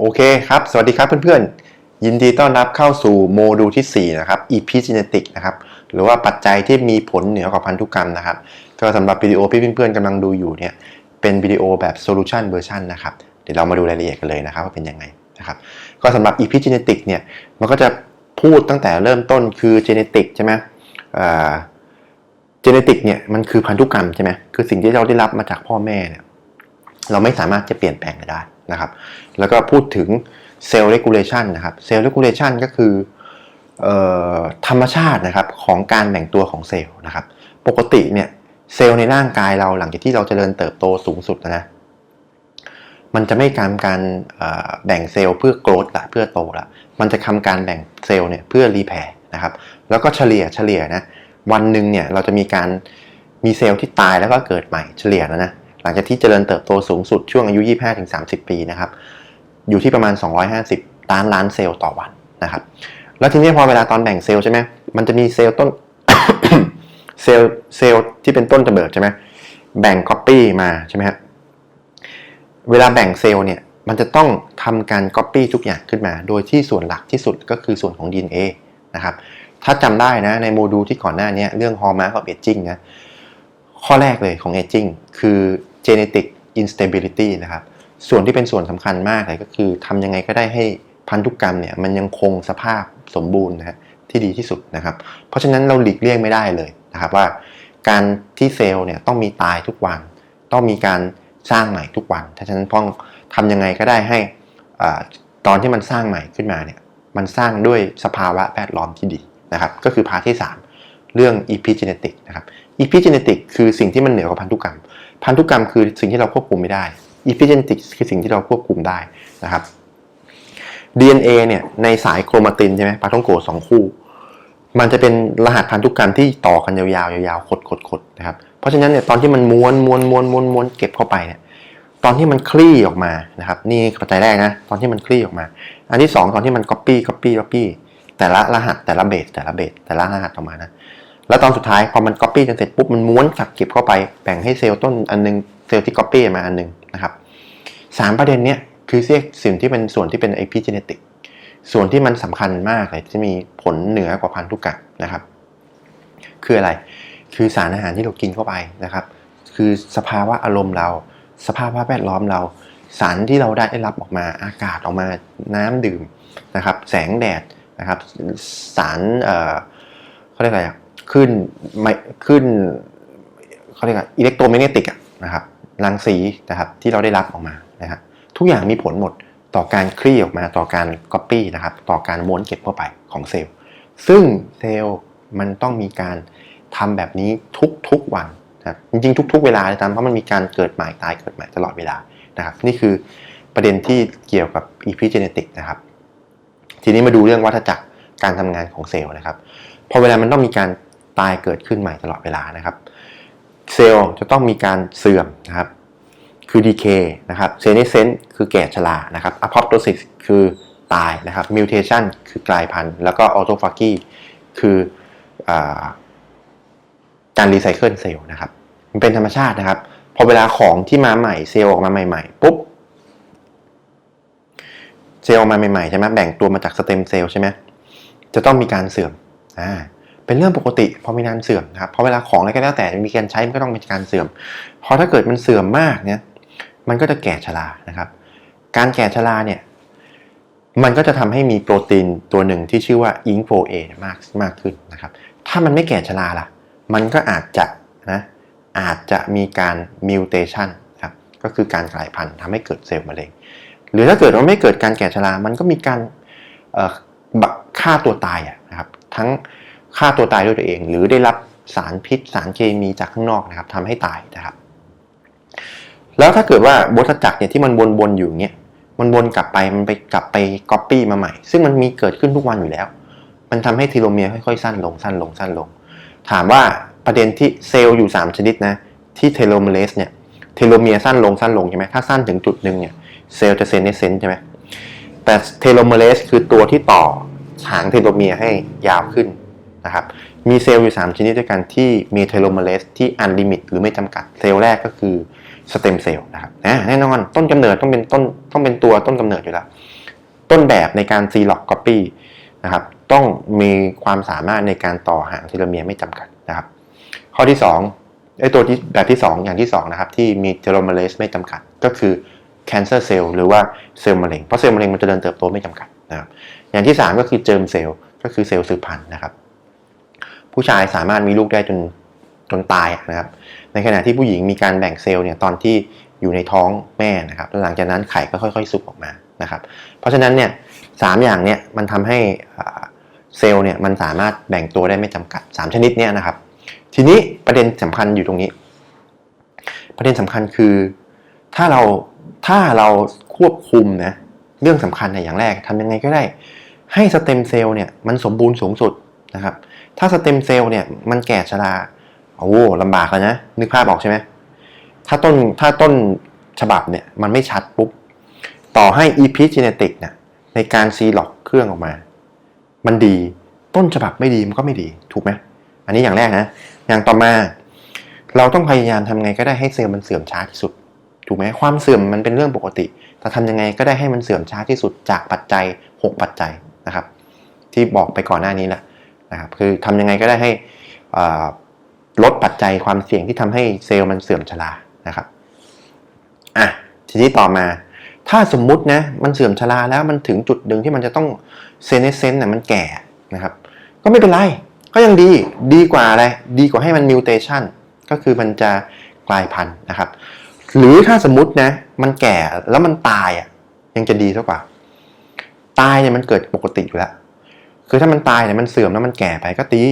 โอเคครับ สวัสดีครับเพื่อนๆ ยินดีต้อนรับเข้าสู่โมดูลที่ 4 นะครับ Epigenetic นะครับ หรือว่าปัจจัยที่มีผลเหนือกว่าพันธุกรรมนะครับ ก็สำหรับวิดีโอที่เพื่อนๆกำลังดูอยู่เนี่ย เป็นวิดีโอแบบ Solution Version นะครับ เดี๋ยวเรามาดูรายละเอียดกันเลยนะครับว่าเป็นยังไงนะครับ ก็สำหรับ Epigenetic เนี่ย มันก็จะพูดตั้งแต่เริ่มต้นคือ Genetic ใช่ไหมอ่า Genetic เนี่ยมันคือพันธุกรรมใช่ไหมคือสิ่งที่เราได้รับมาจากพ่อแม่เนี่ย เราไม่สามารถจะเปลี่ยนแปลงได้ นะครับ แล้วก็พูดถึงเซลล์เรกูเลชันนะครับเซลล์เรกูเลชันก็คืออธรรมชาตินะครับของการแบ่งตัวของเซลล์นะครับ ปกติเนี่ยเซลล์ในร่างกายเราหลังจากที่เราจเจริญเติบโตสูงสุดนะนะมันจะไม่การการแบ่งเซลล์เพื่อโกรธละเพื่อโตละมันจะทำการแบ่งเซลล์เนี่ยเพื่อรีแพร์นะครับ แล้วก็เฉลี่ยเฉลี่ยนะวันหนึ่งเนี่ยเราจะมีการมีเซลล์ที่ตายแล้วก็เกิดใหม่เฉลี่ยแล้วนะ ลังจากที่เจริญเติบโตสูงสุดช่วงอายุ 25-30 ปีนะครับอยู่ที่ประมาณ 250 ล้านล้านเซลล์ต่อวันนะครับแล้วทีนี้พอเวลาตอนแบ่งเซลล์ใช่ไหมมันจะมีเซลล์ต้นเซลล์เซลล์ที่เป็นต้นกำเนิดใช่ไหมแบ่งก๊อปปี้มาใช่ไหมฮะเวลาแบ่งเซลล์เนี่ยมันจะต้องทำการก๊อปปี้ทุกอย่างขึ้นมา โดยที่ส่วนหลักที่สุดก็คือส่วนของ DNA นะครับถ้าจำได้นะในโมดูลที่ก่อนหน้านี้เรื่องฮอร์โมนกับเอจจิ้งนะข้อแรกเลยของ aging คือ genetic instability นะครับ ส่วนที่เป็นส่วนสำคัญมากเลยก็คือทำยังไงก็ได้ให้พันธุกรรมเนี่ยมันยังคงสภาพสมบูรณ์นะฮะที่ดีที่สุดนะครับ เพราะฉะนั้นเราหลีกเลี่ยงไม่ได้เลยนะครับว่า การที่เซลล์เนี่ยต้องมีตายทุกวัน ต้องมีการสร้างใหม่ทุกวันถ้าฉะนั้นพ้องทำยังไงก็ได้ให้อ่าตอนที่มันสร้างใหม่ขึ้นมาเนี่ยมันสร้างด้วยสภาวะแวดล้อมที่ดีนะครับ ก็คือพาทที่ 3 เรื่อง epigenetic นะครับ epigenetic คือสิ่งที่มันเหนือกว่าพันธุกรรม พันธุกรรมคือสิ่งที่เราควบคุมไม่ได้ epigenetic คือสิ่งที่เราควบคุมได้นะครับ DNA เนี่ยในสายโครมาตินใช่ไหมปาท่องโกสองคู่ มันจะเป็นรหัสพันธุกรรมที่ต่อกันยาวๆยาวๆขดๆนะครับเพราะฉะนั้นเนี่ยตอนที่มันม้วนม้วนม้วนม้วนม้วนเก็บเข้าไปเนี่ยตอนที่มันคลี่ออกมานะครับ นี่ปัจจัยแรกนะตอนที่มันคลี่ออกมา อันที่สองตอนที่มัน copy copy copy แต่ละรหัสแต่ละเบสแต่ละเบสแต่ละรหัสออกมานะ แล้วตอนสุดท้ายพอมัน copy กันเสร็จปุ๊บมันม้วนกลับเก็บเข้าไปแบ่งให้เซลล์ต้นอันนึงเซลล์ที่ copy มาอันนึงนะครับสามประเด็นเนี้ยคือเรียกสิ่งที่เป็นส่วนที่เป็น epigenetic ส่วนที่มันสำคัญมากเลยที่มีผลเหนือกว่าพันธุกรรมนะครับ คืออะไรคือสารอาหารที่เรากินเข้าไปนะครับ คือสภาวะอารมณ์เรา สภาวะแวดล้อมเรา สารที่เราได้รับออกมาอากาศออกมาน้ำดื่มนะครับ แสงแดดนะครับ สารเอ่อเขาเรียกอะไรอะ ขึ้นไม่ขึ้นเขาเรียกอะไรอิเล็กโทรแมกเนติกนะครับรังสีนะครับที่เราได้รับออกมานะครับทุกอย่างมีผลหมดต่อการคลี่ออกมาต่อการก๊อปปี้นะครับต่อการม้วนเก็บเข้าไปของเซลล์ ซึ่งเซลล์มันต้องมีการทำแบบนี้ทุกๆวันนะรจริงๆ ทุก ๆ เวลาเลยตามเพราะมันมีการเกิดใหม่ตายเกิดใหม่ตลอดเวลานะครับ นี่คือประเด็นที่เกี่ยวกับ epigenetic นะครับ ทีนี้มาดูเรื่องวัฏจักรการทำงานของเซลล์นะครับ พอเวลามันต้องมีการ ตายเกิดขึ้นใหม่ตลอดเวลานะครับ เซลล์จะต้องมีการเสื่อมนะครับ คือ decay นะครับ senescence คือแก่ชรานะครับ apoptosis คือตายนะครับ mutation คือกลายพันธุ์ แล้วก็ autophagy คืออการรีไซเคิลเซลล์นะครับ มันเป็นธรรมชาตินะครับ พอเวลาของที่มาใหม่เซลล์ออกมาใหม่ๆปุ๊บเซลล์ออกมาใหม่ๆใช่ไหมแบ่งตัวมาจากสเต็มเซลล์ใช่ไหมจะต้องมีการเสื่อมอ่า เป็นเรื่องปกติพอมีการเสื่อมนะครับพอเวลาของอะไรก็แล้วแต่มีการใช้มันก็ต้องมีการเสื่อมพอถ้าเกิดมันเสื่อมมากเนี่ยมันก็จะแก่ชรานะครับ การแก่ชราเนี่ยมันก็จะทำให้มีโปรตีนตัวหนึ่งที่ชื่อว่าอิงโฟเอมากมากขึ้นนะครับ ถ้ามันไม่แก่ชราล่ะ มันก็อาจจะนะอาจจะมีการมิวเทชันครับก็คือการกลายพันธุ์ทำให้เกิดเซลล์มะเร็ง หรือถ้าเกิดว่าไม่เกิดการแก่ชรา มันก็มีการบักฆ่าตัวตายนะครับทั้ง ฆ่าตัวตายด้วยตัวเอง หรือได้รับสารพิษสารเคมีจากข้างนอกนะครับทำให้ตายนะครับ แล้วถ้าเกิดว่าวัฏจักรเนี่ยที่มันวนๆอยู่เนี่ยมันวนกลับไปมันไปกลับไปก๊อปปี้มาใหม่ ซึ่งมันมีเกิดขึ้นทุกวันอยู่แล้ว มันทำให้ทีโลเมียร์ค่อยๆสั้นลงสั้นลงสั้นลง ถามว่าประเด็นที่เซลล์อยู่ 3 ชนิดนะที่เทโลเมเลสเนี่ยเทโลเมียร์สั้นลงสั้นลงใช่ไหมถ้าสั้นถึงจุดหนึ่งเนี่ยเซลล์จะเซนเนสเซนใช่ไหมแต่เทโลเมเลสคือตัวที่ต่อหางเทโลเมียร์ให้ยาวขึ้น นะครับ มีเซลล์อยู่ 3 ชนิดด้วยกันที่มีเทโลเมเลสที่อันลิมิตหรือไม่จำกัด เซลล์แรกก็คือสเต็มเซลล์นะครับนะแน่นอนต้นกำเนิดต้องเป็นต้นต้องเป็นตัวต้นกำเนิดอยู่แล้ว ต้นแบบในการซีล็อกก๊อปปี้นะครับ ต้องมีความสามารถในการต่อหางเทโลเมียร์ไม่จำกัดนะครับ ข้อที่2ไอ้ตัวที่แบบที่ 2 อย่างที่2นะครับที่มีเทโลเมเลสไม่จำกัดก็คือ cancer cell หรือว่าเซลล์มะเร็ง เพราะเซลล์มะเร็งมันจะเดินเติบโตไม่จำกัดนะครับ อย่างที่ 3 ก็คือเจิมเซลล์ก็คือเซลล์สืบพันธุ์นะครับ ผู้ชายสามารถมีลูกได้จนจนตายนะครับ ในขณะที่ผู้หญิงมีการแบ่งเซลล์เนี่ยตอนที่อยู่ในท้องแม่นะครับหลังจากนั้นไข่ก็ค่อย ๆ สุกออกมานะครับ เพราะฉะนั้นเนี่ยสามอย่างเนี่ยมันทำให้เซลล์เนี่ยมันสามารถแบ่งตัวได้ไม่จำกัด 3 ชนิดเนี่ยนะครับ ทีนี้ประเด็นสำคัญอยู่ตรงนี้ ประเด็นสำคัญคือถ้าเราถ้าเราควบคุมนะเรื่องสำคัญเนี่ยอย่างแรกทำยังไงก็ได้ ให้สเต็มเซลล์เนี่ยมันสมบูรณ์สูงสุดนะครับ ถ้าสเต็มเซลล์เนี่ยมันแก่ชราโอ้โหลำบากเลยนะ นึกภาพออกใช่ไหมถ้าต้นถ้าต้นฉบับเนี่ยมันไม่ชัดปุ๊บ ต่อให้ epigenetic เนี่ยในการซีล็อกเครื่องออกมา มันดีต้นฉบับไม่ดีมันก็ไม่ดีถูกไหมอันนี้อย่างแรกนะ อย่างต่อมาเราต้องพยายามทำไงก็ได้ให้เซลล์มันเสื่อมช้าที่สุด ถูกไหมความเสื่อมมันเป็นเรื่องปกติ แต่ทำยังไงก็ได้ให้มันเสื่อมช้าที่สุดจากปัจจัย 6 ปัจจัยนะครับ ที่บอกไปก่อนหน้านี้แหละ นะครับคือทำยังไงก็ได้ให้ลดปัจจัยความเสี่ยงที่ทำให้เซลล์มันเสื่อมชรานะครับอะทีนี้ต่อมา ถ้าสมมุตินะมันเสื่อมชราแล้วมันถึงจุดหนึ่งที่มันจะต้องเซเนเซนต์น่ะมันแก่นะครับ ก็ไม่เป็นไร ก็ยังดีดีกว่าอะไร ดีกว่าให้มันมิวเทชันก็คือมันจะกลายพันธุ์นะครับ หรือถ้าสมมตินะมันแก่แล้วมันตายอะยังจะดีซะกว่า ตายเนี่ยมันเกิดปกติอยู่แล้ว คือถ้ามันตายเนี่ยมันเสื่อมแล้วมันแก่ไปก็ตี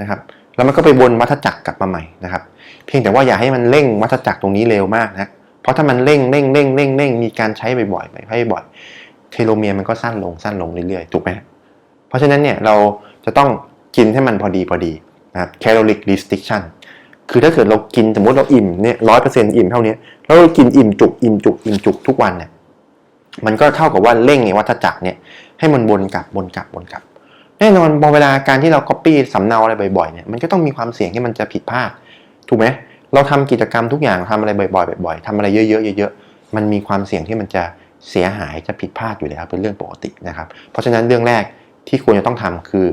นะครับ แล้วมันก็ไปวนวัฏจักรกลับมาใหม่นะครับ เพียงแต่ว่าอย่าให้มันเร่งวัฏจักรตรงนี้เร็วมากนะเพราะถ้ามันเร่งเร่งเร่งเร่งเร่งมีการใช้บ่อยๆไปให้บ่อย เทโลเมียร์มันก็สั้นลงสั้นลงเรื่อยๆถูกไหมเพราะฉะนั้นเนี่ยเราจะต้องกินให้มันพอดีพอดีนะครับ caloric restriction คือถ้าเกิดเรากินสมมติเราอิ่มเนี่ยร้อยเปอร์เซ็นต์อิ่มเท่านี้แล้วเรากินอิ่มจุกอิ่มจุกอิ่มจุกทุกวันเนี่ยมันก็เท่ากับว่าเร่งไอ้วัฏจักรเนี่ยให้มันวนกลับวนกลับวนกลับ แน่นอนพอเวลาการที่เรา copy สำเนาอะไรบ่อยๆเนี่ยมันก็ต้องมีความเสี่ยงที่มันจะผิดพลาดถูกไหมเราทำกิจกรรมทุกอย่างทำอะไรบ่อยๆบ่อยๆทำอะไรเยอะๆเยอะๆมันมีความเสี่ยงที่มันจะเสียหายจะผิดพลาดอยู่แล้วเป็นเรื่องปกตินะครับ เพราะฉะนั้นเรื่องแรกที่ควรจะต้องทำคือ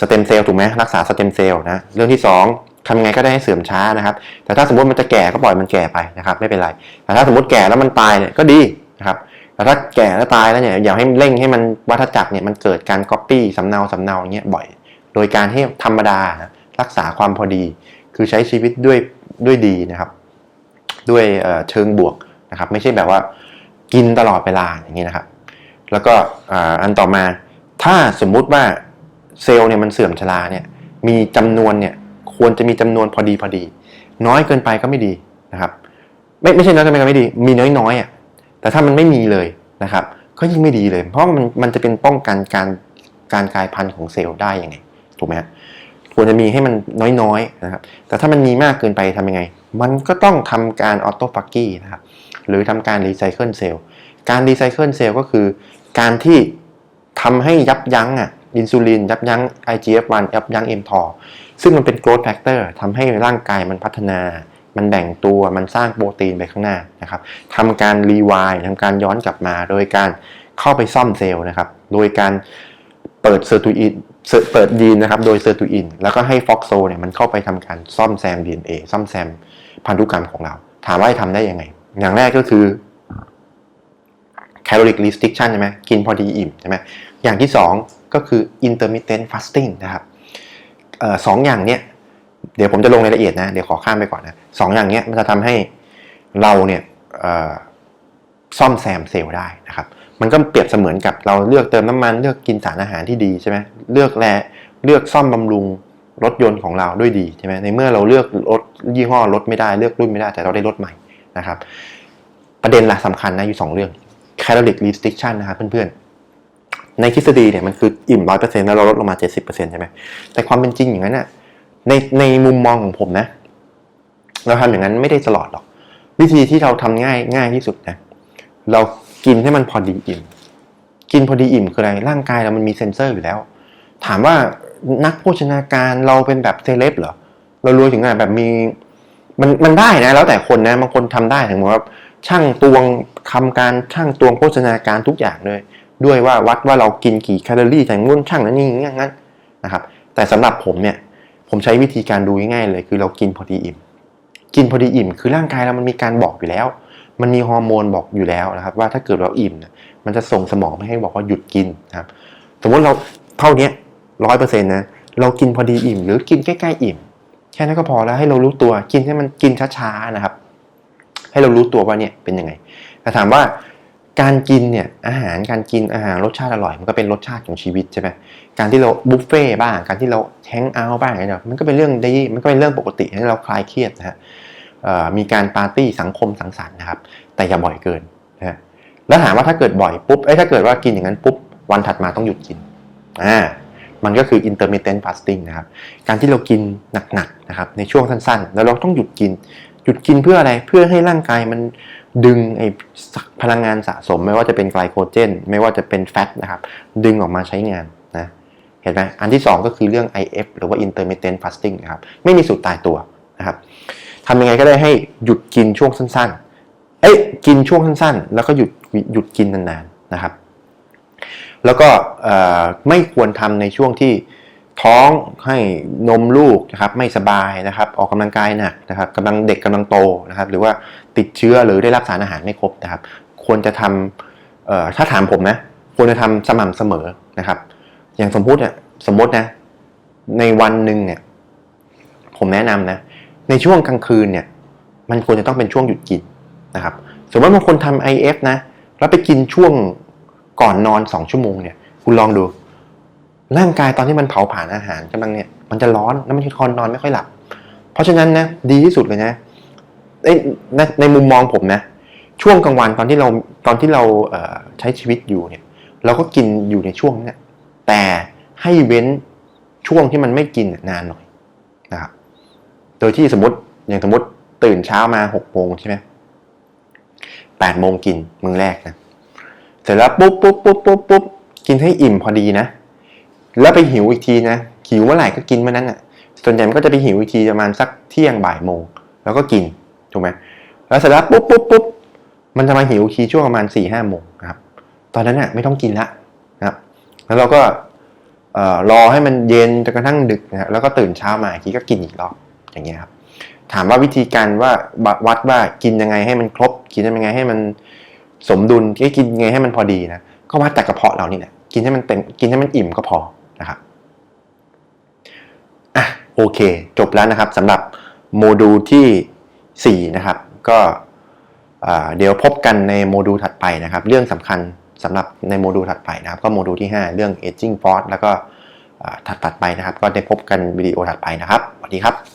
สเต็มเซลล์ถูกไหมรักษาสเต็มเซลล์นะเรื่องที่สองทำไงก็ได้ให้เสื่อมช้านะครับ แต่ถ้าสมมติมันจะแก่ก็ปล่อยมันแก่ไปนะครับ ไม่เป็นไร แต่ถ้าสมมติแก่แล้วมันตายเนี่ยก็ดี แต่ถ้าแก่แล้วตายแล้วเนี่ยอย่าให้เร่งให้มันวัฏจักรเนี่ยมันเกิดการก๊อปปี้สำเนาสำเนาอย่างเงี้ยบ่อย โดยการที่ธรรมดานะรักษาความพอดี คือใช้ชีวิตด้วยด้วยดีนะครับ ด้วยเชิงบวกนะครับ ไม่ใช่แบบว่ากินตลอดเวลาอย่างนี้นะครับ แล้วก็อันต่อมาถ้าสมมุติว่าเซลล์เนี่ยมันเสื่อมชราเนี่ยมีจำนวนเนี่ยควรจะมีจำนวนพอดีพอดี น้อยเกินไปก็ไม่ดีนะครับ ไม่ไม่ใช่น้อยเกินไปก็ไม่ดี มีน้อยๆอะ แต่ถ้ามันไม่มีเลยนะครับก็ยิ่งไม่ดีเลย เพราะมันมันจะเป็นป้องกันการการกลายพันธุ์ของเซลล์ได้ยังไงถูกไหมควรจะมีให้มันน้อยๆนะครับ แต่ถ้ามันมีมากเกินไปทำยังไง มันก็ต้องทำการออโตฟักกี้นะครับหรือทำการรีไซเคิลเซลล์การรีไซเคิลเซลล์ก็คือการที่ทำให้ยับยั้งอะอินซูลินยับยั้ง IGF-1 ยับยั้ง mTOR ซึ่งมันเป็น growth factor ทำให้ร่างกายมันพัฒนา มันแบ่งตัวมันสร้างโปรตีนไปข้างหน้านะครับทำการรีไวร์ทำการย้อนกลับมา โดยการเข้าไปซ่อมเซลล์นะครับ โดยการเปิดเซอร์ตูอินเปิดยีนนะครับ โดยเซอร์ตูอิน แล้วก็ให้ฟ็อกโซเนี่ยมันเข้าไปทำการซ่อมแซม DNA ซ่อมแซมพันธุกรรมของเรา ถามว่าจะทำได้ยังไง อย่างแรกก็คือ caloric restriction ใช่ไหมกินพอดีอิ่มใช่ไหมอย่างที่สองก็คือ intermittent fasting นะครับออสองอย่างเนี้ยเดี๋ยวผมจะลงรายละเอียดนะ เดี๋ยวขอข้ามไปก่อนนะ สองอย่างเนี้ยมันจะทำให้เราเนี่ยซ่อมแซมเซลล์ได้นะครับ มันก็เปรียบเสมือนกับเราเลือกเติมน้ำมันเลือกกินสารอาหารที่ดีใช่ไหมเลือกแลเลือกซ่อมบำรุงรถยนต์ของเราด้วยดีใช่ไหมในเมื่อเราเลือกรถยี่ห้อรถไม่ได้เลือกรุ่นไม่ได้แต่เราได้รถใหม่นะครับ ประเด็นหลักสำคัญนะอยู่สองเรื่อง caloric restriction นะครับเพื่อนๆ ในทฤษฎีเนี่ยมันคืออิ่มร้อยเปอร์เซ็นต์แล้วเราลดลงมาเจ็ดสิบเปอร์เซ็นต์ใช่ไหมแต่ความเป็นจริงอย่างนั้นน่ะในในมุมมองของผมนะ เราทำอย่างนั้นไม่ได้ตลอดหรอก วิธีที่เราทำง่ายง่ายที่สุดนะเรากินให้มันพอดีอิ่ม กินพอดีอิ่มคืออะไรร่างกายเรามันมีเซ็นเซอร์อยู่แล้ว ถามว่านักโภชนาการเราเป็นแบบเซเลบเหรอเรารวยถึงขนาดแบบมีมันมันได้นะ แล้วแต่คนนะบางคนทำได้ถึงว่าช่างตวงทำการช่างตวงโภชนาการทุกอย่างเลย ด้วยว่าวัดว่าเรากินกี่แคลอรี่แต่งุ่นช่างนั้นนี่อย่างนั้นนะครับ แต่สำหรับผมเนี่ยผมใช้วิธีการดูง่ายๆเลย คือเรากินพอดีอิ่ม กินพอดีอิ่ม คือร่างกายเรามันมีการบอกอยู่แล้ว มันมีฮอร์โมนบอกอยู่แล้วนะครับ ว่าถ้าเกิดเราอิ่มมันจะส่งสมองไปให้บอกว่าหยุดกินนะครับ สมมติเราเท่านี้ร้อยเปอร์เซ็นต์นะเรากินพอดีอิ่ม หรือกินใกล้ๆอิ่ม แค่นั้นก็พอแล้วให้เรารู้ตัวกินให้มันกินช้าๆนะครับ ให้เรารู้ตัวว่าเนี่ยเป็นยังไงแต่ถามว่า การกินเนี่ยอาหารการกินอาหารรสชาติอร่อยมันก็เป็นรสชาติของชีวิตใช่ไหมการที่เราบุฟเฟ่บ้างการที่เราแฮงเอาท์บ้างเนี่ยมันก็เป็นเรื่องดีมันก็เป็นเรื่องปกติให้เราคลายเครียดนะฮะมีการปาร์ตี้สังคมสังสรรค์นะครับ แต่อย่าบ่อยเกินนะฮะแล้วถามว่าถ้าเกิดบ่อยปุ๊บเอ้ยถ้าเกิดว่ากินอย่างนั้นปุ๊บวันถัดมาต้องหยุดกินอ่ามันก็คือ intermittent fasting นะครับ การที่เรากินหนักๆนะครับในช่วงสั้นๆ แล้วเราต้องหยุดกิน หยุดกินเพื่ออะไร เพื่อให้ร่างกายมัน ดึงไอ้พลังงานสะสม ไม่ว่าจะเป็นไกลโคเจน ไม่ว่าจะเป็นแฟตนะครับ ดึงออกมาใช้งานนะเห็นไหมอันที่ 2 ก็คือเรื่อง IF หรือว่า intermittent fasting นะครับ ไม่มีสูตรตายตัวนะครับทำยังไงก็ได้ให้หยุดกินช่วงสั้นๆ เอ้ยกินช่วงสั้นๆ แล้วก็หยุดหยุดกินนานๆนะครับ แล้วก็ไม่ควรทำในช่วงที่ ท้องให้นมลูกนะครับไม่สบายนะครับ ออกกำลังกายหนักนะครับกำลังเด็กกำลังโตนะครับ หรือว่าติดเชื้อหรือได้รับสารอาหารไม่ครบนะครับ ควรจะทำถ้าถามผมนะควรจะทำสม่ำเสมอนะครับ อย่างสมมุติเนี่ยสมมตินะ ในวันหนึ่งเนี่ย ผมแนะนำนะ ในช่วงกลางคืนเนี่ย มันควรจะต้องเป็นช่วงหยุดกินนะครับ สมมติบางคนทำ IF นะแล้วไปกินช่วงก่อนนอนสองชั่วโมงเนี่ย คุณลองดู ร่างกายตอนที่มันเผาผลาญอาหารกำลังเนี่ยมันจะร้อนแล้วมันจะคอนนอนไม่ค่อยหลับ เพราะฉะนั้นนะดีที่สุดเลยนะในในมุมมองผมนะ ช่วงกลางวันตอนที่เราตอนที่เราเใช้ชีวิตอยู่เนี่ย เราก็กินอยู่ในช่วงนี้แต่ให้เว้นช่วงที่มันไม่กินนานหน่อยนะครับ โดยที่สมมติอย่างสมมติตื่นเช้ามาหกโมงใช่ไหมแปดโมงกินมื้อแรกนะ เสร็จแล้วปุ๊บปุ๊บปุ๊บปุ๊บปุ๊บกินให้อิ่มพอดีนะ แล้วไปหิวอีกทีนะหิวเมื่อไหร่ก็กินเมื่อนั้นอะ ส่วนใหญ่มันก็จะไปหิวอีกทีประมาณสักเที่ยงบ่ายโมง แล้วก็กินถูกไหมแล้วเสร็จแล้วปุ๊บปุ๊บปุ๊บมันจะมาหิวทีช่วงประมาณสี่ห้าโมงนะครับ ตอนนั้นอะไม่ต้องกินละนะครับ แล้วเราก็รอให้มันเย็นจนกระทั่งดึกนะแล้วก็ตื่นเช้ามากทีก็กินอีกรอบอย่างเงี้ยครับ ถามว่าวิธีการว่าวัดว่ากินยังไงให้มันครบ กินยังไงให้มันสมดุลกินยังไงให้มันพอดีนะก็วัดจากกระเพาะเรานี่แหละกินให้มันเต็มกินให้มันอิ่มก็พอ นะครับอะโอเค จบแล้วนะครับสำหรับโมดูลที่ 4 นะครับ ก็เดี๋ยวพบกันในโมดูลถัดไปนะครับ เรื่องสำคัญสำหรับในโมดูลถัดไปนะครับ ก็โมดูลที่ 5 เรื่อง aging force แล้วก็ถัดๆไปนะครับ ก็ได้พบกันวิดีโอถัดไปนะครับสวัสดีครับ